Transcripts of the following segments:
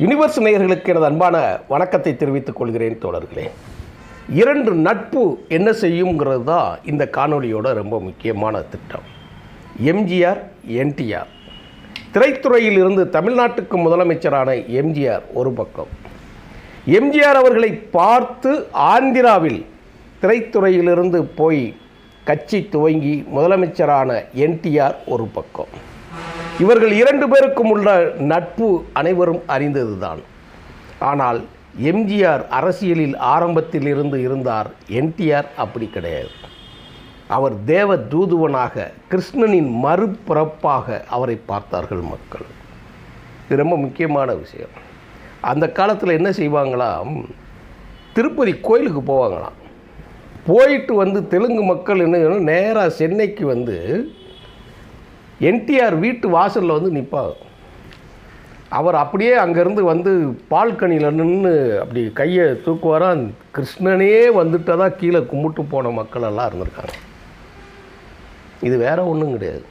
Universe நேயர்களுக்கு எனது அன்பான வணக்கத்தை தெரிவித்துக் கொள்கிறேன் தோழர்களே. இரண்டு நட்பு என்ன செய்யுங்கிறது தான் இந்த காணொளியோட ரொம்ப முக்கியமான திட்டம். MGR NTR. திரைத்துறையில் இருந்து தமிழ்நாட்டுக்கு முதலமைச்சரான எம்ஜிஆர் ஒரு பக்கம். எம்ஜிஆர் அவர்களை பார்த்து ஆந்திராவில் திரைத்துறையிலிருந்து போய் கட்சி துவங்கி முதலமைச்சரான என்டிஆர் ஒரு பக்கம். இவர்கள் இரண்டு பேருக்கும் உள்ள நட்பு அனைவரும் அறிந்ததுதான். ஆனால் எம்ஜிஆர் அரசியலில் ஆரம்பத்தில் இருந்து இருந்தார் என்டிஆர் அப்படி கிடையாது. அவர் தேவ தூதுவனாக கிருஷ்ணனின் மறுபிறப்பாக அவரை பார்த்தார்கள் மக்கள். இது ரொம்ப முக்கியமான விஷயம். அந்த காலத்தில் என்ன செய்வாங்களாம்? திருப்பதி கோயிலுக்கு போவாங்களாம். போயிட்டு வந்து தெலுங்கு மக்கள் என்ன நேராக சென்னைக்கு வந்து என்டிஆர் வீட்டு வாசலில் வந்து நிற்பார் அவர் அப்படியே அங்கேருந்து வந்து பால்கனியில் நின்று அப்படி கையை தூக்குவாராம் கிருஷ்ணனே வந்துட்டதா கீழே கும்பிட்டு போன மக்கள் எல்லாம் இருந்திருக்காங்க. இது வேற ஒன்றும் கிடையாது.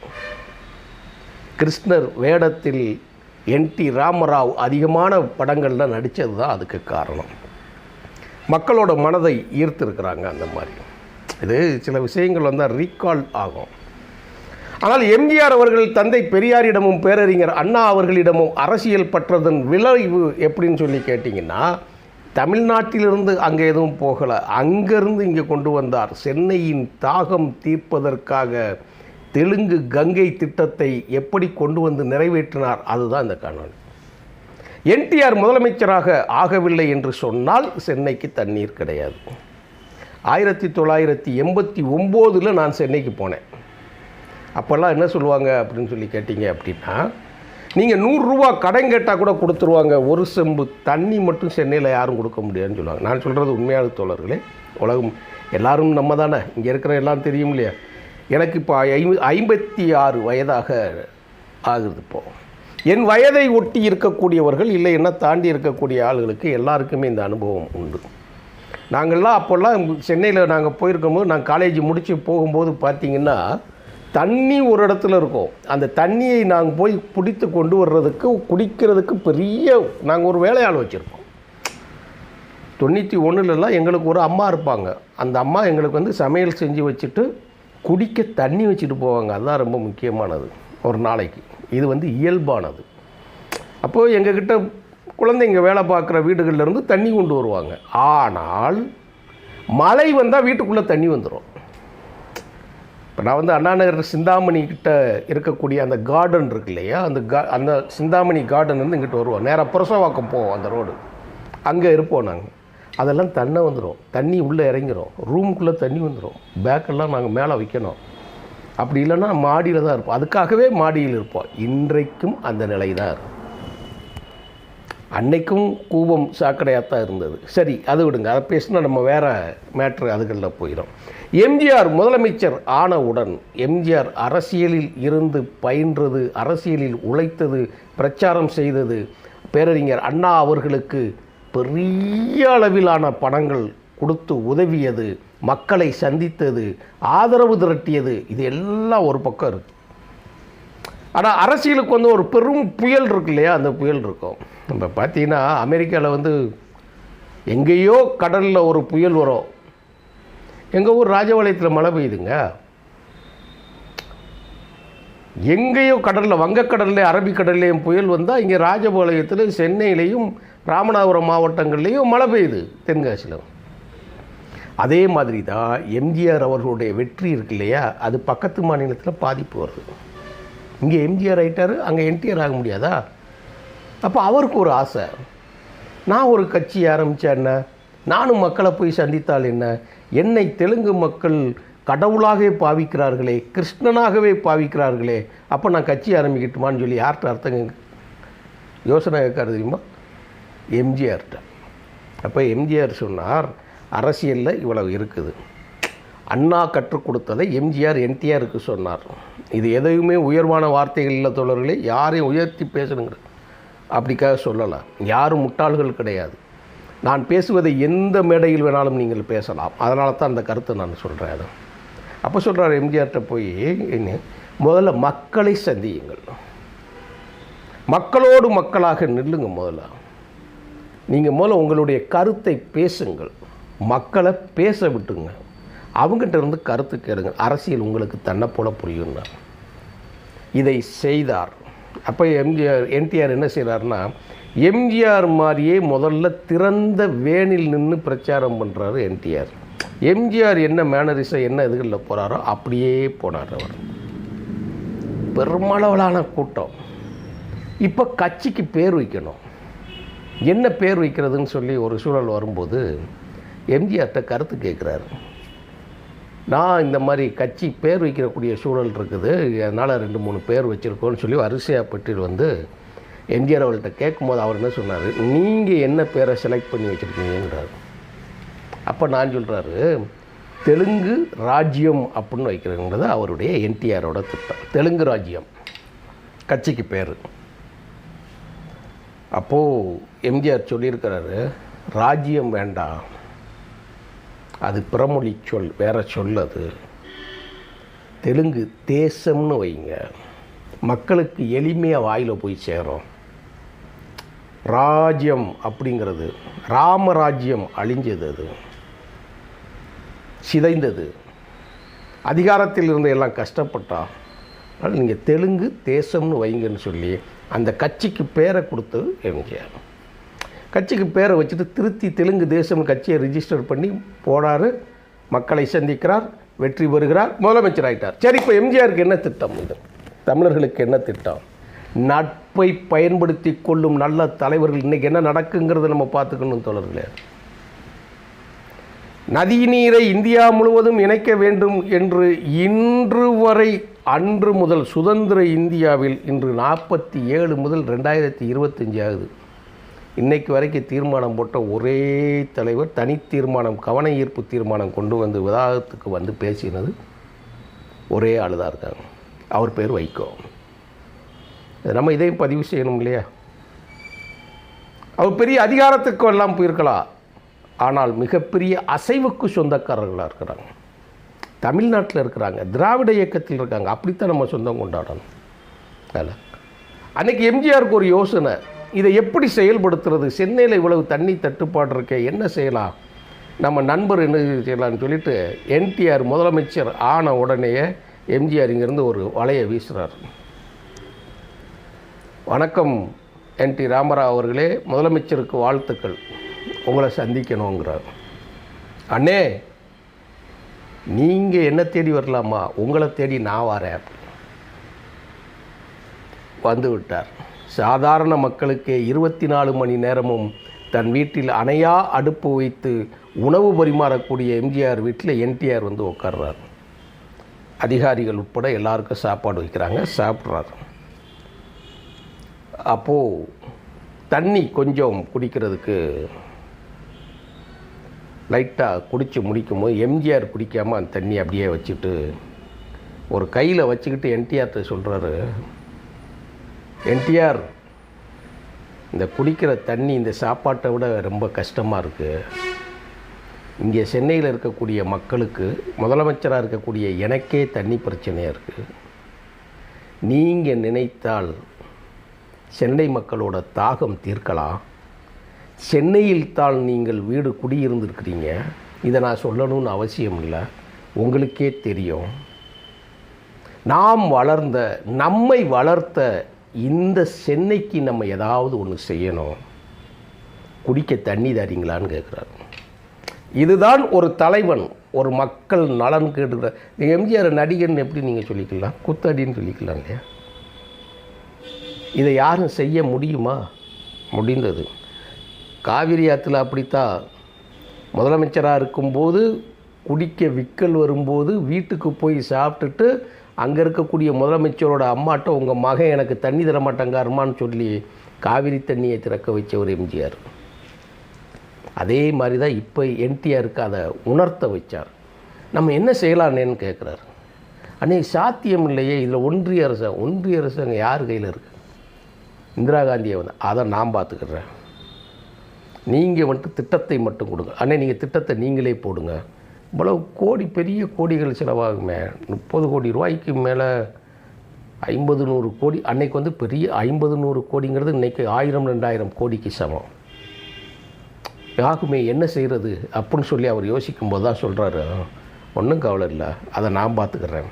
கிருஷ்ணர் வேடத்தில் என்டி ராமராவ் அதிகமான படங்களில் நடித்தது தான் அதுக்கு காரணம். மக்களோட மனதை ஈர்த்திருக்கிறாங்க அந்த மாதிரி. இது சில விஷயங்கள் வந்தால் ரீகால் ஆகும். ஆனால் எம்ஜிஆர் அவர்கள் தந்தை பெரியாரிடமும் பேரறிஞர் அண்ணா அவர்களிடமும் அரசியல் பற்றதன் விளைவு எப்படின்னு சொல்லி கேட்டிங்கன்னா தமிழ்நாட்டிலிருந்து அங்கே எதுவும் போகலை. அங்கேருந்து இங்கே கொண்டு வந்தார். சென்னையின் தாகம் தீர்ப்பதற்காக தெலுங்கு கங்கை திட்டத்தை எப்படி கொண்டு வந்து நிறைவேற்றினார் அதுதான் இந்த காணொலி என்டிஆர் முதலமைச்சராக ஆகவில்லை என்று சொன்னால் சென்னைக்கு தண்ணீர் கிடையாது. ஆயிரத்தி தொள்ளாயிரத்தி எண்பத்தி ஒம்போதில் நான் சென்னைக்கு போனேன். அப்போல்லாம் என்ன சொல்லுவாங்க அப்படின்னு சொல்லி கேட்டிங்க அப்படின்னா நீங்கள் நூறுரூவா கடன் கேட்டால் கூட கொடுத்துருவாங்க. ஒரு செம்பு தண்ணி மட்டும் சென்னையில் யாரும் கொடுக்க முடியாதுன்னு சொல்லுவாங்க. நான் சொல்கிறது உண்மையான தோழர்களே உலகம் எல்லாரும் நம்ம தானே. இங்கே இருக்கிற எல்லாம் தெரியும் இல்லையா? எனக்கு இப்போ ஐம்பு ஐம்பத்தி ஆறு வயதாக ஆகுது இப்போ. என் வயதை ஒட்டி இருக்கக்கூடியவர்கள் இல்லை என்ன தாண்டி இருக்கக்கூடிய ஆளுகளுக்கு எல்லாருக்குமே இந்த அனுபவம் உண்டு. நாங்கள்லாம் அப்போல்லாம் சென்னையில் நாங்கள் போயிருக்கும்போது நான் காலேஜ் முடித்து போகும்போது பார்த்தீங்கன்னா தண்ணி ஒரு இடத்துல இருக்கும். அந்த தண்ணியை நாங்கள் போய் பிடித்து கொண்டு வர்றதுக்கு குடிக்கிறதுக்கு பெரிய நாங்கள் ஒரு வேலையாள் வச்சுருக்கோம் தொண்ணூற்றி ஒன்றுலலாம் எங்களுக்கு ஒரு அம்மா இருப்பாங்க. அந்த அம்மா எங்களுக்கு வந்து சமையல் செஞ்சு வச்சுட்டு குடிக்க தண்ணி வச்சுட்டு போவாங்க. அதுதான் ரொம்ப முக்கியமானது. ஒரு நாளைக்கு. இது வந்து இயல்பானது. அப்போது எங்ககிட்ட குழந்தைங்க வேலை பார்க்குற வீடுகள்லேருந்து தண்ணி கொண்டு வருவாங்க. ஆனால் மழை வந்தால் வீட்டுக்குள்ளே தண்ணி வந்துடும் இப்போ நான் வந்து அண்ணாநகர் சிந்தாமணி கிட்ட இருக்கக்கூடிய அந்த கார்டன் இருக்கு இல்லையா? அந்த கா அந்த சிந்தாமணி கார்டன் வந்து இங்கிட்ட வருவோம். நேராக புரசவாக்கம் போவோம் அந்த ரோடு அங்கே இருப்போம் நாங்கள் அதெல்லாம் தண்ணை வந்துடும் தண்ணி உள்ளே இறங்கிரும். ரூமுக்குள்ளே தண்ணி வந்துடும் பேக்கெல்லாம் நாங்கள் மேலே வைக்கணும். அப்படி இல்லைன்னா மாடியில் தான் இருப்போம். அதுக்காகவே மாடியில் இருப்போம். இன்றைக்கும் அந்த நிலை தான் இருக்கும். அன்னைக்கும் கூவம் சாக்கடையாக தான் இருந்தது. சரி அது விடுங்க. அதை பேசினா நம்ம வேறு மேட்ரு அதுகளில் போயிடும் எம்ஜிஆர் முதலமைச்சர் ஆனவுடன் எம்ஜிஆர் அரசியலில் இருந்து பயின்றது அரசியலில் உழைத்தது பிரச்சாரம் செய்தது பேரறிஞர் அண்ணா அவர்களுக்கு பெரிய அளவிலான பணங்கள் கொடுத்து உதவியது மக்களை சந்தித்தது ஆதரவு திரட்டியது இது எல்லாம் ஒரு பக்கம் இருக்குது ஆனால் அரசியலுக்கு வந்து ஒரு பெரும் புயல் இருக்கு இல்லையா? அந்த புயல் இருக்கும். நம்ம பார்த்தீங்கன்னா அமெரிக்காவில் வந்து எங்கேயோ கடலில் ஒரு புயல் வரும். எங்கள் ஊர் ராஜபாளையத்தில் மழை பெய்யுதுங்க. எங்கேயோ கடலில் வங்கக்கடல்ல அரபிக்கடல்லையும் புயல் வந்தால் இங்கே ராஜபாளையத்தில் சென்னையிலையும் ராமநாதபுரம் மாவட்டங்கள்லேயும் மழை பெய்யுது தென்காசியில். அதே மாதிரி தான் எம்ஜிஆர் அவர்களுடைய வெற்றி இருக்கு இல்லையா? அது பக்கத்து மாநிலத்தில் பாதிப்பு வருது. இங்கே எம்ஜிஆர் ஆகிட்டார் அங்கே என்டிஆர் ஆக முடியாதா? அப்போ அவருக்கு ஒரு ஆசை. நான் ஒரு கட்சி ஆரம்பித்தா என்ன? நானும் மக்களை போய் சந்தித்தால் என்ன? என்னை தெலுங்கு மக்கள் கடவுளாகவே பாவிக்கிறார்களே கிருஷ்ணனாகவே பாவிக்கிறார்களே அப்போ நான் கட்சி ஆரம்பிக்கட்டுமான்னு சொல்லி யார்கிட்ட அர்த்தங்க யோசனை கேட்காரு தெரியுமா? எம்ஜிஆர்கிட்ட அப்போ எம்ஜிஆர் சொன்னார் அரசியலில் இவ்வளவு இருக்குது. அண்ணா கற்றுக் கொடுத்ததை எம்ஜிஆர் என்டிஆருக்கு சொன்னார். இது எதையுமே உயர்வான வார்த்தைகள் இல்லை தோழர்களே யாரையும் உயர்த்தி பேசணுங்க அப்படிக்காக சொல்லலாம். யாரும் முட்டாள்கள் கிடையாது. நான் பேசுவதை எந்த மேடையில் வேணாலும் நீங்கள் பேசலாம். அதனால தான் அந்த கருத்தை நான் சொல்கிறேன் அது. அப்போ சொல்கிறார் எம்ஜிஆர்கிட்ட போய் என்ன முதல்ல மக்களை சந்தியுங்கள். மக்களோடு மக்களாக நில்லுங்க முதல்ல. நீங்கள் முதல்ல உங்களுடைய கருத்தை பேசுங்கள். மக்களை பேச விட்டுங்க அவங்ககிட்ட இருந்து கருத்து கேளுங்க. அரசியல் உங்களுக்கு தன்னை போல புரியும்னா. இதை செய்தார். அப்போ எம்ஜிஆர் என்டிஆர் என்ன செய்கிறாருன்னா எம்ஜிஆர் மாதிரியே முதல்ல திறந்த வேனில் நின்று பிரச்சாரம் பண்ணுறாரு என்டிஆர். எம்ஜிஆர் என்ன மேனரிசம் என்ன இதுகளில் போகிறாரோ அப்படியே போனார் அவர். பெருமளவிலான கூட்டம். இப்போ கட்சிக்கு பேர் வைக்கணும். என்ன பேர் வைக்கிறதுன்னு சொல்லி ஒரு சூழல் வரும்போது எம்ஜிஆர்கிட்ட கருத்து கேட்குறாரு நான் இந்த மாதிரி கட்சி பேர் வைக்கிறக்கூடிய சூழல் இருக்குது. அதனால் ரெண்டு மூணு பேர் வச்சுருக்கோன்னு சொல்லி வரிசையாக பெற்றில் வந்து எம்ஜிஆர் அவர்கிட்ட கேட்கும்போது அவர் என்ன சொன்னார்? நீங்கள் என்ன பேரை செலக்ட் பண்ணி வச்சுருக்கீங்கன்றார் அப்போ நான் சொல்கிறாரு தெலுங்கு ராஜ்யம் அப்படின்னு வைக்கிறதுங்கிறது அவருடைய என்டிஆரோட திட்டம். தெலுங்கு ராஜ்யம் கட்சிக்கு பேர். அப்போது எம்ஜிஆர் சொல்லியிருக்கிறாரு ராஜ்யம் வேண்டாம். அது பிறமொழி சொல் வேற சொல் அது. தெலுங்கு தேசம்னு வைங்க. மக்களுக்கு எளிமையாக வாயில் போய் சேரும். ராஜ்யம் அப்படிங்கிறது ராமராஜ்யம் அழிஞ்சது அது. சிதைந்தது. அதிகாரத்தில் இருந்த எல்லாம் கஷ்டப்பட்டா அதனால் நீங்கள் தெலுங்கு தேசம்னு வைங்கன்னு சொல்லி அந்த கட்சிக்கு பேரை கொடுத்தது எம்ஜிஆர். கட்சிக்கு பேரை வச்சுட்டு திருத்தி தெலுங்கு தேசம் கட்சியை ரிஜிஸ்டர் பண்ணி போனார். மக்களை சந்திக்கிறார் வெற்றி பெறுகிறார் முதலமைச்சர் ஆகிட்டார் சரி இப்போ எம்ஜிஆருக்கு என்ன திட்டம் இது? தமிழர்களுக்கு என்ன திட்டம்? நட்பை பயன்படுத்தி கொள்ளும் நல்ல தலைவர்கள் இன்றைக்கி என்ன நடக்குங்கிறத நம்ம பார்த்துக்கணும் தோழர்களே. நதிநீரை இந்தியா முழுவதும் இணைக்க வேண்டும் என்று இன்று வரை அன்று முதல் சுதந்திர இந்தியாவில் இன்று நாற்பத்தி ஏழு முதல் ரெண்டாயிரத்தி இருபத்தஞ்சி ஆகுது. இன்னைக்கு வரைக்கும் தீர்மானம் போட்ட ஒரே தலைவர் தனி தீர்மானம் கவன ஈர்ப்பு தீர்மானம் கொண்டு வந்து விவாதத்துக்கு வந்து பேசினது ஒரே ஆள் தான் இருக்காங்க. அவர் பேர் வைகோ. நம்ம இதையும் பதிவு செய்யணும் இல்லையா? அவர் பெரிய அதிகாரத்துக்கு எல்லாம் போயிருக்கலாம். ஆனால் மிகப்பெரிய அசைவுக்கு சொந்தக்காரர்களாக இருக்கிறாங்க. தமிழ்நாட்டில் இருக்கிறாங்க. திராவிட இயக்கத்தில் இருக்காங்க. அப்படித்தான் நம்ம சொந்தம் கொண்டாடணும். அதில். அன்னைக்கு எம்ஜிஆருக்கு ஒரு யோசனை. இதை எப்படி செயல்படுத்துறது? சென்னையில் இவ்வளவு தண்ணி தட்டுப்பாடு இருக்க என்ன செய்யலாம்? நம்ம நண்பர் என்ன செய்யலாம்னு சொல்லிட்டு என்டிஆர் முதலமைச்சர் ஆன உடனேயே எம்ஜிஆர் இங்கேருந்து ஒரு வலையை வீசுகிறார் வணக்கம் என் டி ராமராவ் அவர்களே முதலமைச்சருக்கு வாழ்த்துக்கள். உங்களை சந்திக்கணுங்கிறார். அண்ணே நீங்கள் என்ன தேடி வரலாமா? உங்களை தேடி நான் வரேன். வந்து விட்டார். சாதாரண மக்களுக்கு இருபத்தி நாலு மணி நேரமும் தன் வீட்டில் அணையா அடுப்பு வைத்து உணவு பரிமாறக்கூடிய எம்ஜிஆர் வீட்டில் என்டிஆர் வந்து உட்கார்றார் அதிகாரிகள் உட்பட எல்லாருக்கும் சாப்பாடு வைக்கிறாங்க சாப்பிட்றாரு. அப்போது தண்ணி கொஞ்சம் குடிக்கிறதுக்கு லைட்டாக குடித்து முடிக்கும்போது எம்ஜிஆர் குடிக்காமல் அந்த தண்ணி அப்படியே வச்சுட்டு ஒரு கையில் வச்சுக்கிட்டு என்டிஆர்கிட்ட சொல்கிறாரு என்டிஆர் இந்த குடிக்கிற தண்ணி இந்த சாப்பாட்டை விட ரொம்ப கஷ்டமாக இருக்குது இங்கே சென்னையில் இருக்கக்கூடிய மக்களுக்கு முதலமைச்சராக இருக்கக்கூடிய எனக்கே தண்ணி பிரச்சனையாக இருக்குது நீங்கள் நினைத்தால் சென்னை மக்களோட தாகம் தீர்க்கலாம். சென்னையில் தான் நீங்கள் வீடு குடியிருந்திருக்கிறீங்க. இதை நான் சொல்லணும்னு அவசியம் இல்லை. உங்களுக்கே தெரியும். நாம் வளர்ந்த நம்மை வளர்த்த இந்த சென்னைக்கு நம்ம ஏதாவது ஒன்று செய்யணும். குடிக்க தண்ணி தரீங்களான்னு கேட்குறாரு இதுதான் ஒரு தலைவன் ஒரு மக்கள் நலன் கேட்டுக்கிற நீங்கள் எம்ஜிஆர் நடிகர்னு எப்படி நீங்கள் சொல்லிக்கலாம்? குத்தடின்னு சொல்லிக்கலாம் இல்லையா? இதை யாரும் செய்ய முடியுமா? முடிந்தது. காவிரி ஆற்றுல அப்படித்தான் முதலமைச்சராக இருக்கும்போது குடிக்க விக்கல் வரும்போது வீட்டுக்கு போய் சாப்பிட்டுட்டு அங்கே இருக்கக்கூடிய முதலமைச்சரோட அம்மாட்ட உங்கள் மகன் எனக்கு தண்ணி தர மாட்டேங்காருமான்னு சொல்லி காவிரி தண்ணியை திறக்க வச்சவர் எம்ஜிஆர். அதே மாதிரி தான் இப்போ என்டிஆருக்கு அதை உணர்த்த வச்சார். நம்ம என்ன செய்யலான்னேன்னு கேட்குறாரு அன்னைக்கு சாத்தியம் இல்லையே இதில் ஒன்றிய அரசு ஒன்றிய அரசாங்க யார் கையில் இருக்குது இந்திரா காந்தியை வந்து அதை நான் பார்த்துக்கிறேன் நீங்கள் வந்துட்டு திட்டத்தை மட்டும் கொடுங்க. அண்ணே நீங்கள் திட்டத்தை நீங்களே போடுங்க. இவ்வளவு கோடி பெரிய கோடிகள் செலவாகுமே. முப்பது கோடி ரூபாய்க்கு மேலே ஐம்பது நூறு கோடி அன்னைக்கு வந்து பெரிய ஐம்பது நூறு கோடிங்கிறது இன்றைக்கி ஆயிரம் ரெண்டாயிரம் கோடிக்கு சமம். யாகுமே என்ன செய்கிறது அப்படின்னு சொல்லி அவர் யோசிக்கும்போது தான் சொல்கிறாரு ஒன்றும் கவலை இல்லை. அதை நான் பார்த்துக்கிறேன்.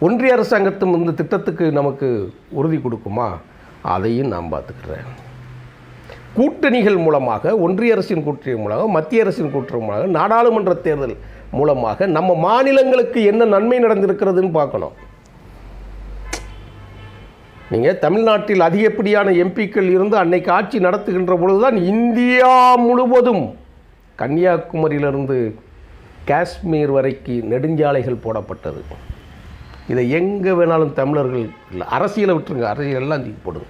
ஒன்றிய அரசாங்கத்தும் இந்த திட்டத்துக்கு நமக்கு உறுதி கொடுக்குமா? அதையும் நான் பார்த்துக்கிறேன். கூட்டணிகள் மூலமாக ஒன்றிய அரசின் கூட்டணி மூலமாக மத்திய அரசின் கூட்டணி மூலமாக நாடாளுமன்ற தேர்தல் மூலமாக நம்ம மாநிலங்களுக்கு என்ன நன்மை நடந்திருக்கிறதுன்னு பார்க்கணும். நீங்கள் தமிழ்நாட்டில் அதிகப்படியான எம்பிக்கள் இருந்து அன்னைக்கு ஆட்சி நடத்துகின்ற பொழுதுதான் இந்தியா முழுவதும் கன்னியாகுமரியிலிருந்து காஷ்மீர் வரைக்கு நெடுஞ்சாலைகள் போடப்பட்டது. இதை எங்கே வேணாலும் தமிழர்கள் இல்லை அரசியலை விட்டுருங்க. அரசியலெல்லாம் போடுங்க.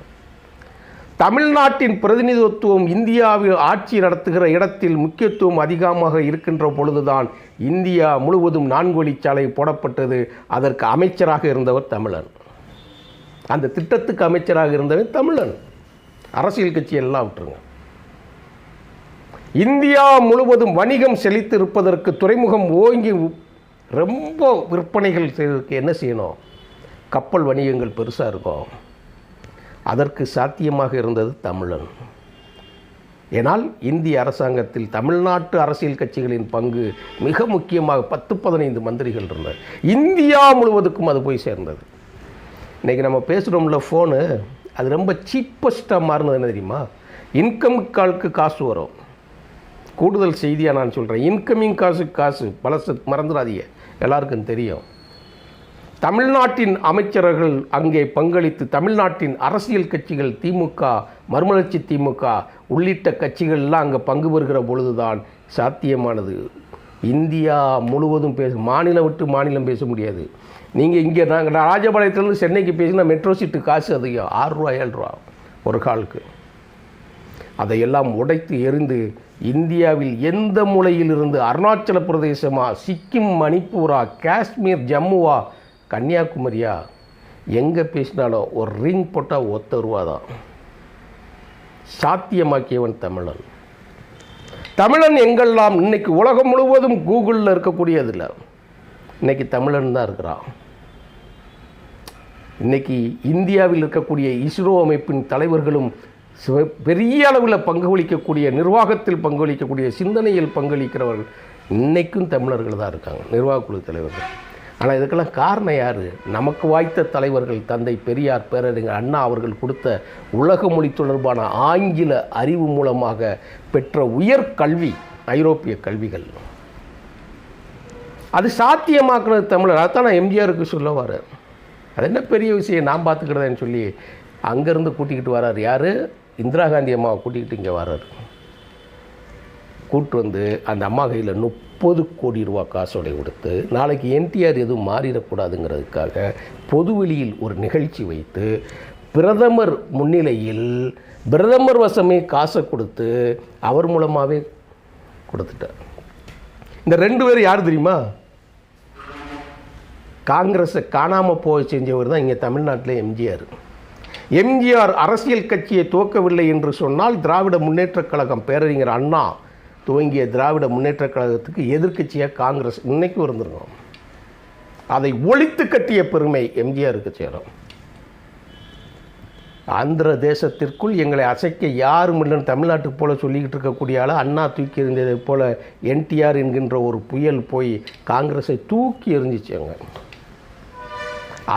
தமிழ்நாட்டின் பிரதிநிதித்துவம் இந்தியாவில் ஆட்சி நடத்துகிற இடத்தில் முக்கியத்துவம் அதிகமாக இருக்கின்ற பொழுதுதான் இந்தியா முழுவதும் நான்குவழிச்சாலை போடப்பட்டது. அதற்கு அமைச்சராக இருந்தவர் தமிழன். அந்த திட்டத்துக்கு அமைச்சராக இருந்தவன் தமிழன். அரசியல் கட்சி எல்லாம் விட்டுருங்க. இந்தியா முழுவதும் வணிகம் செழித்து இருப்பதற்கு துறைமுகம் ஓங்கி ரொம்ப விற்பனைகள் செய்வதற்கு என்ன செய்யணும்? கப்பல் வணிகங்கள் பெருசாக இருக்கும். அதற்கு சாத்தியமாக இருந்தது தமிழன். ஏனால் இந்திய அரசாங்கத்தில் தமிழ்நாட்டு அரசியல் கட்சிகளின் பங்கு மிக முக்கியமாக பத்து பதினைந்து மந்திரிகள் இருந்தது. இந்தியா முழுவதுக்கும் அது போய் சேர்ந்தது. இன்றைக்கி நம்ம பேசுகிறோம்ல ஃபோனு அது ரொம்ப சீப்பஸ்ட்டாக மாறினது என்ன தெரியுமா? இன்கம் காலுக்கு காசு வரும். கூடுதல் செய்தியாக நான் சொல்கிறேன் இன்கமிங் காசுக்கு காசு. பழசு மறந்துடாதீங்க. எல்லாருக்கும் தெரியும். தமிழ்நாட்டின் அமைச்சர்கள் அங்கே பங்களித்து தமிழ்நாட்டின் அரசியல் கட்சிகள் திமுக மறுமலர்ச்சி திமுக உள்ளிட்ட கட்சிகள்லாம் அங்கே பங்கு பெறுகிற பொழுதுதான் சாத்தியமானது. இந்தியா முழுவதும் பேச மாநிலம் விட்டு மாநிலம் பேச முடியாது. நீங்கள் இங்கே நாங்கள் ராஜபாளையத்துலேருந்து சென்னைக்கு பேசினா மெட்ரோ சீட்டு காசு அதிகம். ஆறுரூவா ஏழ்ரூவா ஏழு ரூபா ஒரு காலுக்கு. அதையெல்லாம் உடைத்து எரிந்து இந்தியாவில் எந்த மூலையிலிருந்து அருணாச்சல பிரதேசமா சிக்கிம் மணிப்பூரா காஷ்மீர் ஜம்முவா கன்னியாகுமரியா எங்கே பேசினாலும் ஒரு ரிங் போட்டால் ஒத்த ரூபா தான் சாத்தியமாக்கியவன் தமிழன். தமிழன் எங்கெல்லாம்? இன்னைக்கு உலகம் முழுவதும் கூகுளில் இருக்கக்கூடியதில்லை இன்றைக்கி தமிழன் தான் இருக்கிறான். இன்னைக்கு இந்தியாவில் இருக்கக்கூடிய இஸ்ரோ அமைப்பின் தலைவர்களும் பெரிய அளவில் பங்களிக்கக்கூடிய நிர்வாகத்தில் பங்களிக்கக்கூடிய சிந்தனையில் பங்களிக்கிறவர்கள் இன்றைக்கும் தமிழர்கள் தான் இருக்காங்க. நிர்வாகக்குழு தலைவர்கள். ஆனால் இதுக்கெல்லாம் காரணம் யார்? நமக்கு வாய்த்த தலைவர்கள் தந்தை பெரியார் பேரறிஞர் அண்ணா அவர்கள் கொடுத்த உலக மொழி தொடர்பான ஆங்கில அறிவு மூலமாக பெற்ற உயர் கல்வி ஐரோப்பிய கல்விகள். அது சாத்தியமாக்குறது தமிழர். அதான் நான் எம்ஜிஆருக்கு சொல்ல வரேன். அது என்ன பெரிய விஷயம்? நான் பார்த்துக்கிறதேன்னு சொல்லி அங்கேருந்து கூட்டிக்கிட்டு வரார் யார்? இந்திரா காந்தி அம்மாவை கூட்டிக்கிட்டு இங்கே வராரு கூட்டு வந்து அந்த அம்மா கையில் முப்பது கோடி ரூபா காசோடை கொடுத்து நாளைக்கு என்டிஆர் எதுவும் மாறிடக்கூடாதுங்கிறதுக்காக பொதுவெளியில் ஒரு நிகழ்ச்சி வைத்து பிரதமர் முன்னிலையில் பிரதமர் வசமே காசை கொடுத்து அவர் மூலமாகவே கொடுத்துட்டார். இந்த ரெண்டு பேர் யார் தெரியுமா? காங்கிரஸை காணாமல் போக செஞ்சவர் தான் இங்கே தமிழ்நாட்டில் எம்ஜிஆர். எம்ஜிஆர் அரசியல் கட்சியை துவக்கவில்லை என்று சொன்னால் திராவிட முன்னேற்றக் கழகம் பேரறிஞர் அண்ணா துவங்கிய திராவிட முன்னேற்றக் கழகத்துக்கு எதிர்க்கட்சியாக காங்கிரஸ் இன்னைக்கும் இருந்திருக்கோம் அதை ஒழித்து கட்டிய பெருமை எம்ஜிஆருக்கு சேரும். ஆந்திர தேசத்திற்குள் எங்களை அசைக்க யாரும் இல்லைன்னு தமிழ்நாட்டுக்கு போல சொல்லிக்கிட்டு இருக்கக்கூடிய ஆள் அண்ணா தூக்கி எறிஞ்சதை போல என்டிஆர் என்கின்ற ஒரு புயல் போய் காங்கிரஸை தூக்கி எறிஞ்சிச்சாங்க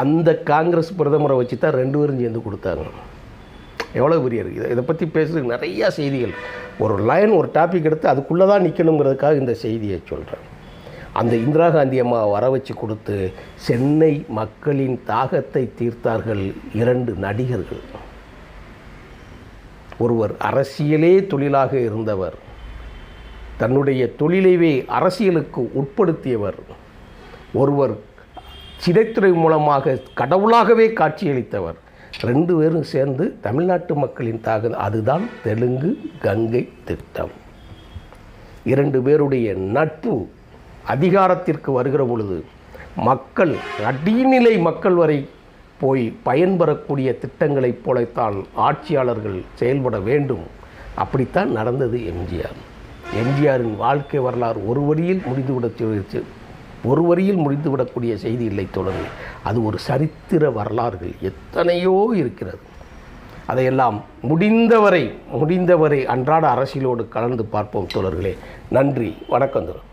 அந்த காங்கிரஸ் பிரதமரை வச்சு தான் ரெண்டு பேரும் சேர்ந்து கொடுத்தாங்க. எவ்வளோ பெரிய இருக்குது இதை பற்றி பேசுறதுக்கு நிறையா செய்திகள். ஒரு லைன் ஒரு டாபிக் எடுத்து அதுக்குள்ளே தான் நிற்கணுங்கிறதுக்காக இந்த செய்தியை சொல்கிறேன். அந்த இந்திரா காந்தி அம்மா வர வச்சு கொடுத்து சென்னை மக்களின் தாகத்தை தீர்த்தார்கள் இரண்டு நடிகர்கள். ஒருவர் அரசியலே தொழிலாக இருந்தவர் தன்னுடைய தொழிலைவே அரசியலுக்கு உட்படுத்தியவர் ஒருவர் சிதைத்துறை மூலமாக கடவுளாகவே காட்சியளித்தவர் ரெண்டு பேரும் சேர்ந்து தமிழ்நாட்டு மக்களின் தாக அதுதான் தெலுங்கு கங்கை திட்டம். இரண்டு பேருடைய நட்பு அதிகாரத்திற்கு வருகிற பொழுது மக்கள் அடிநிலை மக்கள் வரை போய் பயன்பெறக்கூடிய திட்டங்களைப் போலத்தான் ஆட்சியாளர்கள் செயல்பட வேண்டும். அப்படித்தான் நடந்தது எம்ஜிஆர். எம்ஜிஆரின் வாழ்க்கை வரலாறு ஒரு வழியில் முடிந்துவிடச் ஒரு வரியில் முடிந்துவிடக்கூடிய செய்தி இல்லை தொடர்ந்து அது ஒரு சரித்திர வரலாறுகள் எத்தனையோ இருக்கிறது. அதையெல்லாம் முடிந்தவரை முடிந்தவரை அன்றாட அரசியலோடு கலந்து பார்ப்போம் தோழர்களே. நன்றி வணக்கம் தோழர்.